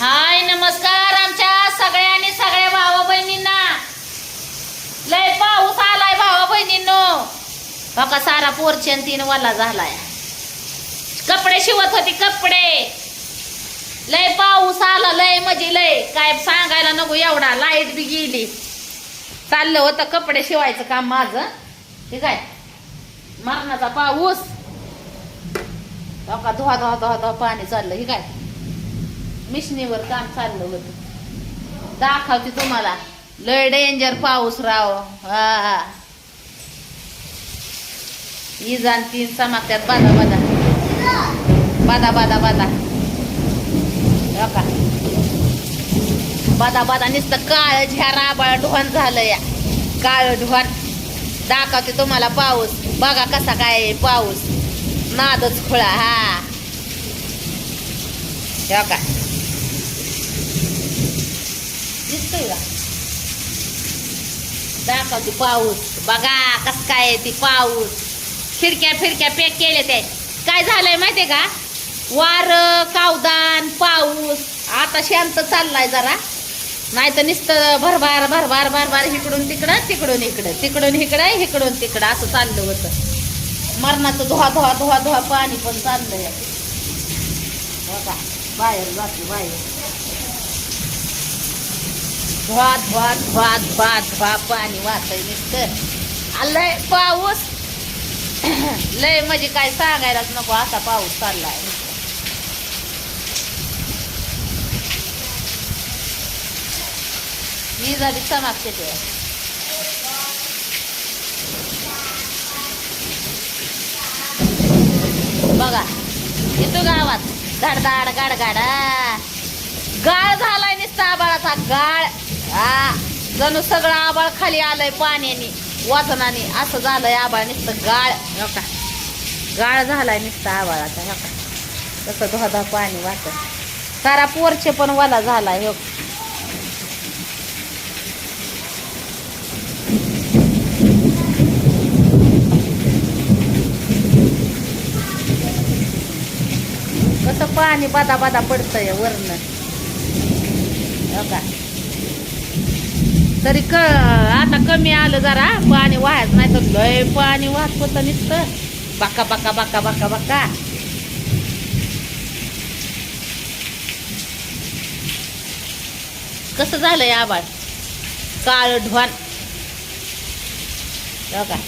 हाय नमस्कार आमच्या सगळ्यांनी सगळ्या भावा बहिणींना. लय पाऊस आलाय भावा बहिणींनो. बघा सारा पोरचेन तीन वाला झालाय. कपडे शिवत होती कपडे. लय पाऊस आला लय म्हणजे लय. काय सांगायला नको एवढा लाइट बी गेली. चाललं होतं कपडे शिवायचं काम माझं. ठीक आहे? मरणाचा पाऊस. बघा धुवा धुवा धुवा धुवा पाणी चाललं. हे काय मिशनीवर काम चाललं होतं. दाखवते तुम्हाला. लय डेंजर पाऊस राव. हा. इजान तीन चमकत्यात बादा बादा बादा बादा बादा हो का? बादा बादा नुसतं काळ झ्या बाळ ढोन झालं या. काळ ढोन दाखवते तुम्हाला पाऊस. बघा कसा काय पाऊस. नादच खुळा हा हो का? दाखवते पाऊस. बघा कस काय ती पाऊस. खिडक्या फिरक्या पॅक केले ते. काय झालंय माहितीये का? वार कावदान पाऊस. आता शांत चाललाय जरा. नाही तर नुसतं भरभार भरभार भरभार इकडून तिकडं तिकडून इकडं तिकडून इकडं इकडून तिकडं असं चाललं होतं. मरणाचं धुवा धुवा धुवा धुवा पाणी पण चाललंय. बघा बाहेर जाते बाहेर. धुवा धुवा धुवा धुवा धुवा पाणी वाचाय नुसतं. आलंय पाऊस. लय म्हणजे काय सांगायलाच नको असा पाऊस चाललाय. मी झाली समागते ते बघा येतो गावात. धडधाड गाडगाडा गाळ झालाय नुसता आबाळाचा गाळ. हा जणू सगळं आबाळ खाली आलंय पाण्याने वजनाने. असं झालंय आबाळ नुसतं गाळ. हो का? गाळ झालाय नुसतं आबाळाचा हो का? तसं धोधा पाणी वाटत सारा पोरचे पण वाला झालाय हो. कसं पाणी बादा बादा पडतंय वरनं. हो का? तरी क आता कमी आलं जरा. पाणी वाहायच नाही तर लय पाणी वाहत होतं नुसतं. बाका बाका बाका बाका बाका. कसं झालंय आबाळ? काळ ढवान बघा हो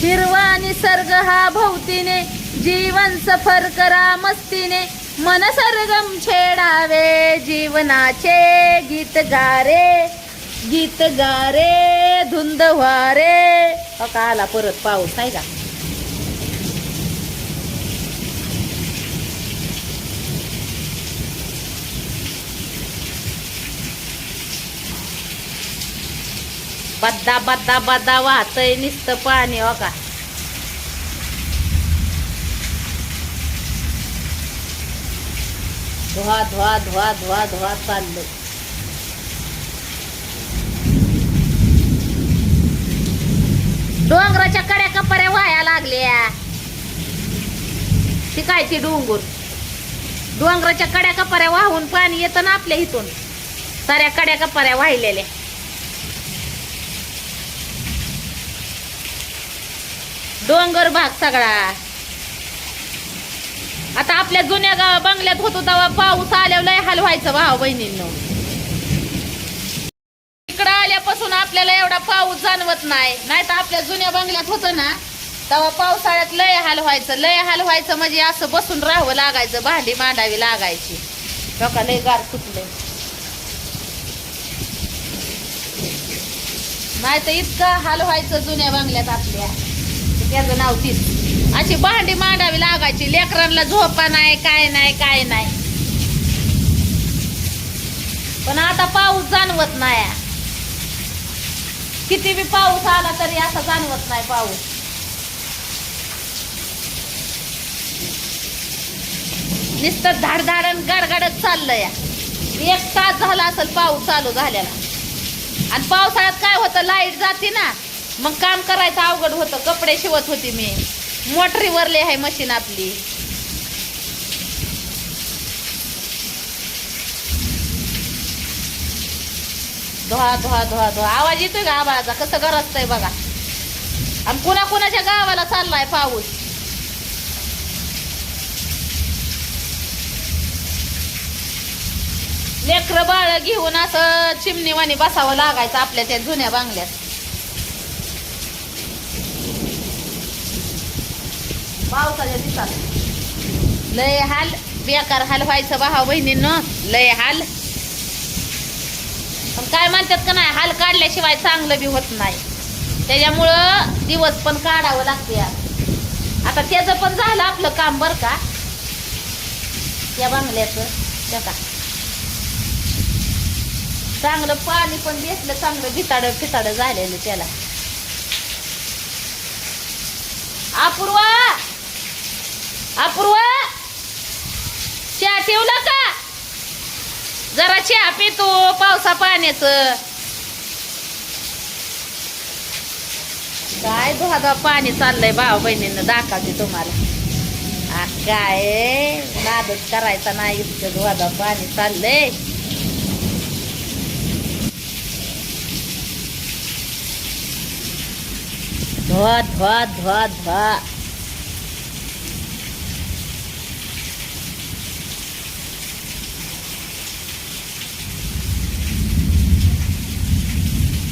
हिरवा निसर्ग हा भोवतीने जीवन सफर करा मस्तीने. मन सरगम छेडावे जीवनाचे गीत गारे. गीत गारे धुंद वारे का आला परत पाऊस नाही का? बद्दा बद्दा बद्दा वाहतय निसतं पाणी हो का? धुवा धुवा धुवा धुवा धुवा चाललं डोंगराच्या कड्या कपऱ्या वाया लागल्या. ती काय ती डोंगर? डोंगराच्या कड्या कपऱ्या वाहून पाणी येतं ना आपल्या इथून. साऱ्या कड्या कपऱ्या वाहिलेल्या. डोंगर भाग सगळा. आता आपल्या जुन्या गाव बंगल्यात होतो तेव्हा पाऊस आल्यावर लय हाल व्हायचं भाऊ बहिणींनो. इकडं आल्यापासून आपल्याला एवढा पाऊस जाणवत नाही. नाही तर आपल्या जुन्या बंगल्यात होतं ना तेव्हा पावसाळ्यात लय हाल व्हायचं. लय हाल व्हायचं म्हणजे असं बसून राहावं लागायचं भांडी मांडावी लागायची. लोका लय गार सुटले नाही तर इतकं हाल व्हायचं जुन्या बंगल्यात आपल्या. त्याचं नाव तीच. अशी भांडी मांडावी लागायची. लेकरांना झोपा नाही काय नाही काय नाही. पण आता पाऊस जाणवत नाही. किती बी पाऊस आला तरी असा जाणवत नाही पाऊस. नुसतं धाडधाडन गडगडत चाललंय. एक तास झाला असेल पाऊस चालू झालेला. आणि पावसाळ्यात काय होतं? लाइट जाते ना. मग काम करायचं अवघड होतं. कपडे शिवत होती मी. मोटरीवरली आहे मशीन आपली. धुवा धुवा धुवा धुवा. आवाज येतोय का आवाजाचा कसं गरजतंय बघा. आणि कुणा कुणाच्या गावाला चाललाय पाऊस? लेकर बाळ घेऊन असं चिमणीवाणी बसावं लागायचं आपल्या त्या जुन्या बांगल्यात. पावसाच्या दिवसात लय हाल बेकार हाल व्हायचं भावा बहिणींनो. लय हाल. पण काय म्हणतात का नाही हाल काढल्याशिवाय चांगलं बी होत नाही. त्याच्यामुळं दिवस पण काढावं लागते आता त्याचं पण झालं आपलं काम बरं का? या बांगल्याचं त्या का? चांगलं पाणी पण घेतलं चांगलं भिताडं फिताडं झालेलं त्याला. अपूर्वा! अपूर्वा! चहा ठेवला का जरा चहा पितो पावसा पाण्याचं. काय धुवा पाणी चाललंय भाऊ बहिणीनं दाखवते तुम्हाला. आ काय नादच करायचा नाही इतकं धुवा पाणी चाललंय. धुवा धुवा धुवा धुवा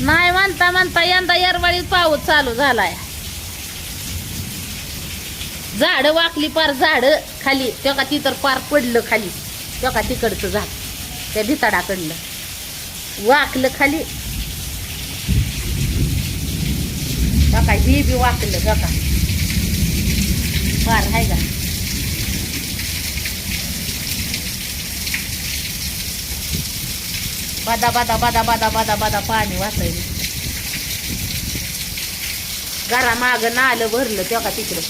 नाही म्हणता म्हणता यंदा येरवाळीत पाऊस चालू झालाय. झाड वाकली पार झाड खाली त्या का ती तर पार पडलं खाली त्या का तिकडचं झाड त्या भिताडाकडलं वाकलं खाली. त्या का बी वाकलं का. पार आहे का? बादा बादा बादा बादा बादा बादा पाणी वाचायला. घरा माग नालं भरलं तेव्हा का तिकडं?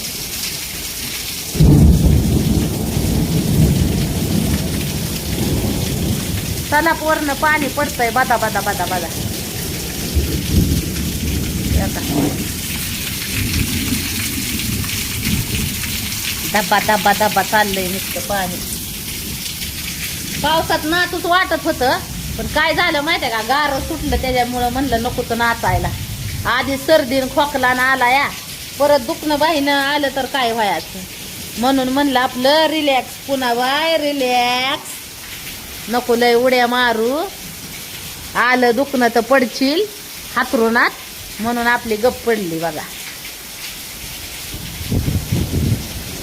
तलाप वरनं पाणी पडतंय बादा बादा बादा बादा. धब्बा का. डब्बा डब्बा डब्बा चाललंय नुसतं पाणी. पावसात नातूच वाटत होतं पण काय झालं माहितीये का? गार सुटलं त्याच्यामुळं म्हणलं नको तर नाचायला. आधी सर्दीन खोकला ना आला या परत दुखणं बाईनं आलं तर काय व्हायचं? म्हणून म्हणलं आपलं रिलॅक्स पुन्हा बाय रिलॅक्स नको लय उड्या मारू. आलं दुखणं तर पडशील हातरुणात. म्हणून आपली गप पडली बघा.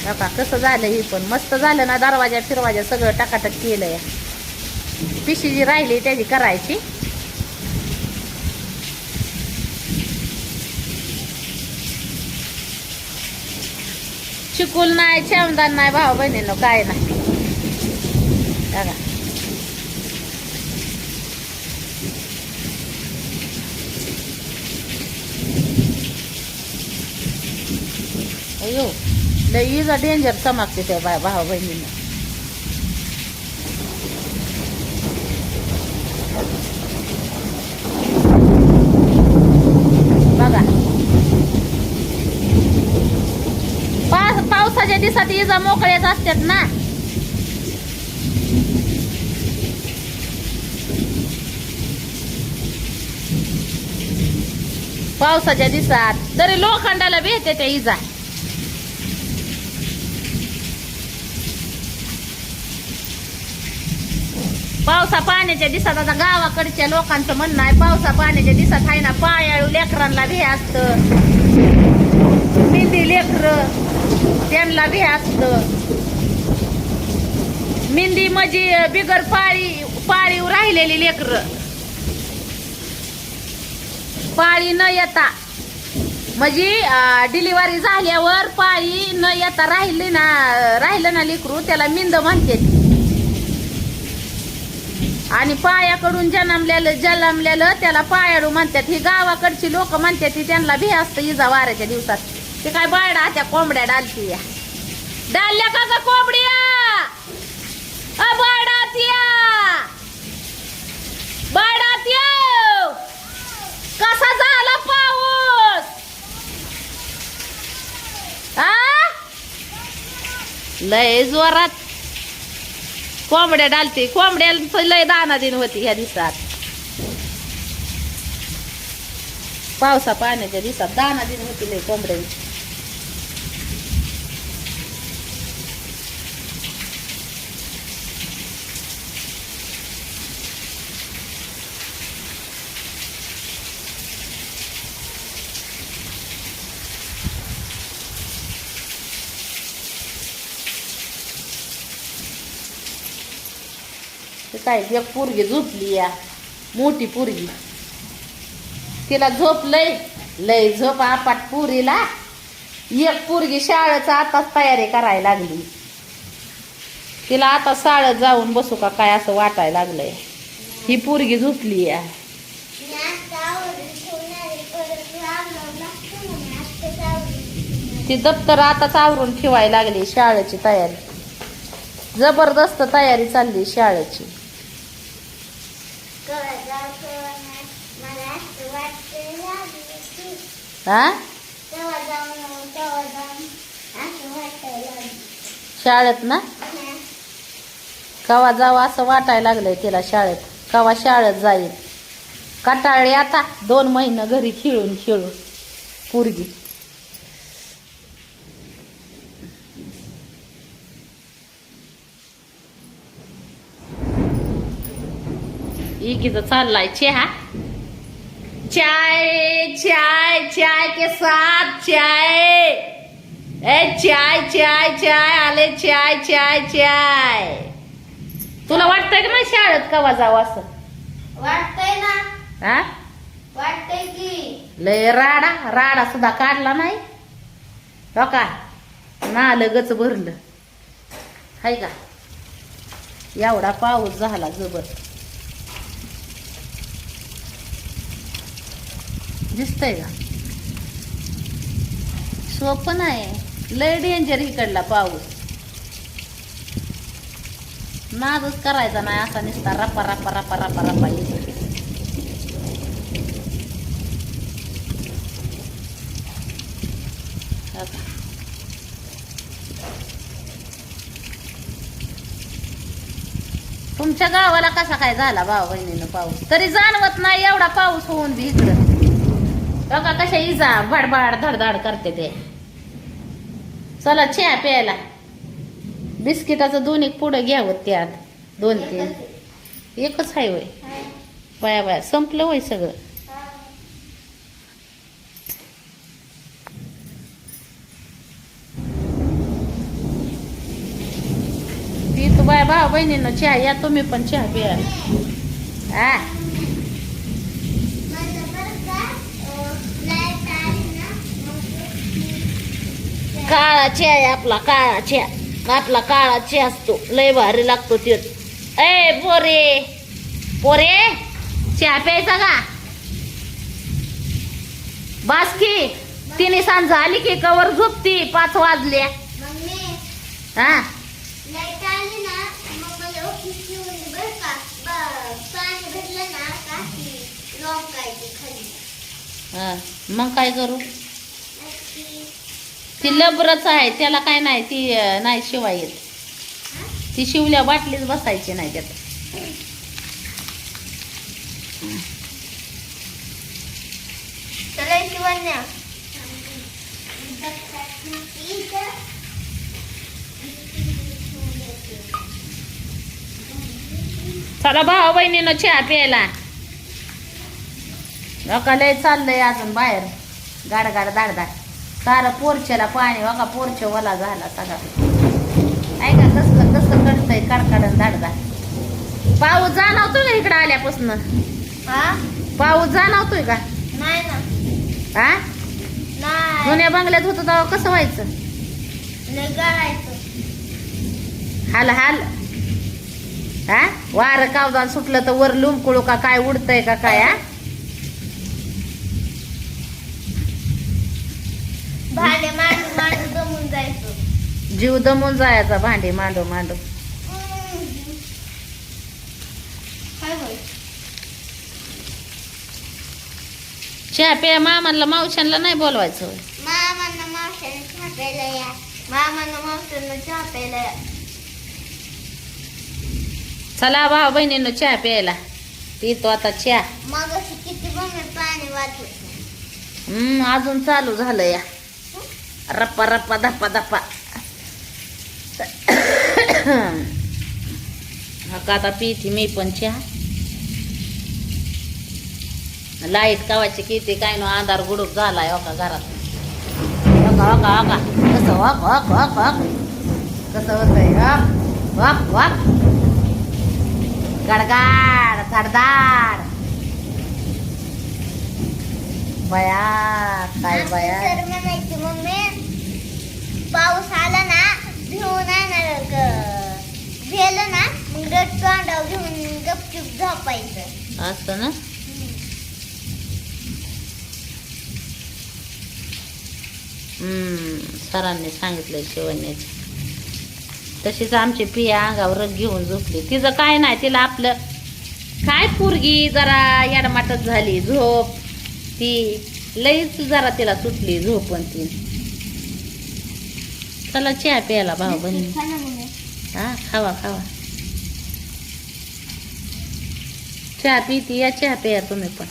बघा कसं झालं ही पण. मस्त झालं ना दरवाजा फिरवाजा सगळं टाकाटक केलं या पिशी जी राहिली त्याची करायची. चिकूल नाही शेवदान नाही भाऊ बहिणीनं काय नाही बघा अयो लई इजा डेंजर चमकते त्या बा भाऊ बहिणीनं बघा पास पावसाच्या इजा मोकळ्याच असतात ना. पावसाच्या दिवसात तरी लोखंडाला भेटते त्या इजा. पावसा पाण्याच्या दिवसात आता गावाकडच्या लोकांचं म्हणणं आहे पावसा पाण्याच्या दिवसात आहे ना पायाळू लेकरांना भे असत मेंढी लेकर त्यांना असत मेंढी म्हणजे बिगर पाळी पाळीव राहिलेली लेकर. पाळी न येता. म्हणजे डिलिव्हरी झाल्यावर पाळी न येता राहिली ना राहिलं ना लेकरू त्याला मिंद म्हणते. आणि पायाकडून जन्मलेलं जन्मलेलं त्याला पायाडू म्हणतात. ही गावाकडची लोक म्हणतात ती त्यांना भी असतं इजा वाऱ्याच्या दिवसात. ते काय बायडा त्या कोंबड्या डालती या डाल्या का ग कोंबड्या! बाडात या बाडात येऊ कसा झाला पाऊस? आ? लय जोरात कोंबड्या डालते. कोंबड्या लय दाना दिन होती ह्या दिसात पावसा पाण्याच्या दिसात दाना दिन होती लय कोंबड्या काय एक पोरगी झोपली या मोठी पोरगी. तिला झोप लय लय झोप आपाट पुरीला. एक पोरगी शाळेचं आताच तयारी करायला लागली. तिला आता शाळेत जाऊन बसू का काय असं वाटायला लागलंय. ही पोरगी झोपली या. ती दप्तर आताच आवरून ठेवायला लागली शाळेची तयारी. जबरदस्त तयारी चालली शाळेची. शाळेत ना? कवा जावं असं वाटायला लागलंय तिला शाळेत. कवा शाळेत जाईल कटाळली आता दोन महिने घरी खेळून खेळून. पोरगी. इकीचा चाललाय. चहा? चाय चाय चाय के साथ चाय. ए चाय चाय चाय आले चाय चाय चाय. तुला वाटतंय का नाही शाळेत कवा जावं असं? वाटतंय ना. हा? वाटतंय की. लय राडा राडा सुद्धा काढला नाही. हो का? नालं गच भरलं. हाय का? एवढा पाऊस झाला जबर. दिसतंय का? सोपं नाही लय डेंजर इकडला पाऊस. नादच करायचा नाही असा निसता रपा रपा रपा रपा रपा येतो तुमच्या गावाला कसा काय झाला भाऊ बहिणीनं पाऊस? तरी जाणवत नाही एवढा पाऊस होऊन बी इकडं. बघा कशा इजा भडभाड धडधाड करते ते. चला चहा प्यायला. बिस्किटाचं दोन एक पुढं घ्यावं त्यात. दोन तीन एकच आहे वय बाया बाया संपलं वय सगळं. ती तू बाय भाऊ बहिणीनं चहा या तुम्ही पण चहा प्या. आ? काळा चहा आहे आपला काळा चहा आपला काळा चहा असतो. लय भारी लागतो त्यो ए पोरे. पोरे चहा प्यायचा का? बासकी तिने सांज आली की कवर झोपती. पाच वाजल्या हा. मग काय करू? ती लबरच आहे त्याला काय नाही ती नाही शिवाय येत. ती शिवल्या बाटलीच बसायची नाही त्यात. चला भाऊ बहिणीनं चहा प्यायला. लय चाललंय अजून बाहेर. गाड गाड दाड दाड सारं पोरच्याला पाणी बघा पोरच वला झाला सगळा. ऐका कसलं कसं कडतंय कडकडन दाड पाऊस जाणवतोय का इकडं आल्यापासून? पाऊस जाणवतोय का? नाही ना. हा नाही. जुन्या बंगल्यात होतं तेव्हा कसं व्हायचं? हाल हाल. हा वार कावदान सुटलं तर वर लुमकुळू का काय उडतंय का काय हा भांडे मांडून मांडून जमून जायचं. जीव दमून जायचा भांडे मांडू मांडू. चहा प्या मामाला मावशांना नाही बोलवायचं. मामांना मावशाने छापायला या. मामानं मावशीनं चहा प्यायला या. चला भाऊ बहिणीनं चहा प्यायला. पितो आता चहा. मग किती पाणी वाचत हम्म अजून चालू झालं या. रप्पा रप्पा धप्पा धप्पा हा का आता पिती मी पण चहा. लाइट कावाची किती काय नो अंधार गुडूप झालाय हो का घरात? हो का हो का हो का? कसं वाक वाक वाक वाक कसं होतंय वाक वाक वाक गडगाड धडधाड. बया काय बया? पाऊस आला ना भिवून येणार ग. भेलं ना मग रट तोंडावर घेऊन गपचूप झोपायचं. असं ना? हम्म, सरांनी सांगितलं शिवण्याची. तशीच आमची पिया अंगावर रग घेऊन झोपली. तिचं काय नाही तिला आपलं काय पोरगी जरा याडमाटत झाली झोप. ती लईच जरा तिला सुटली पण ती. चला चहा प्यायला भाऊ बहिणी खा ना मम्मी. हा खावा खावा चहा पिती या चहा प्या तुम्ही पण